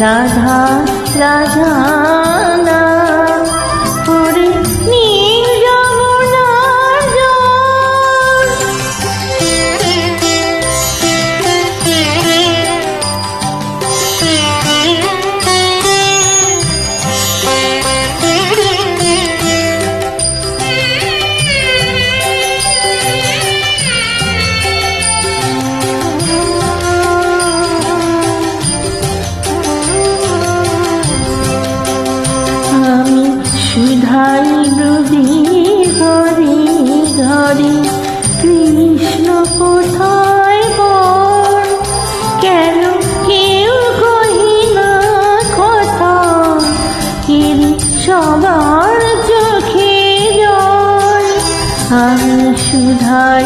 राधा राधा। সুধাই নদী গরি ধরে কৃষ্ণ কোথায় বল? কেন কেউ কহি না কথা? কিল সবার চোখে জল আমি সুধাই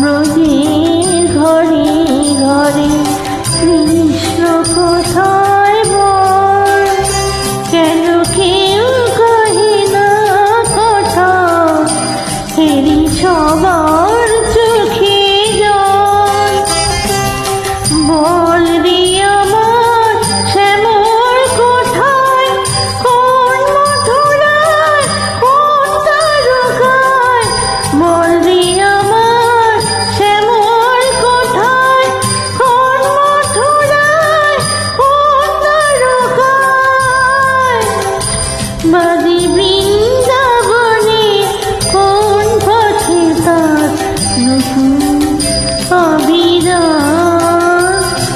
ব্রজে ঘরে ঘরে কৃষ্ণ কোথায়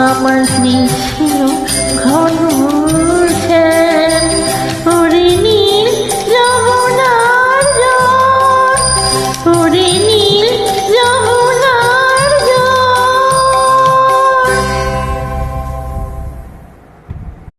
আমার স্নেহের ঘন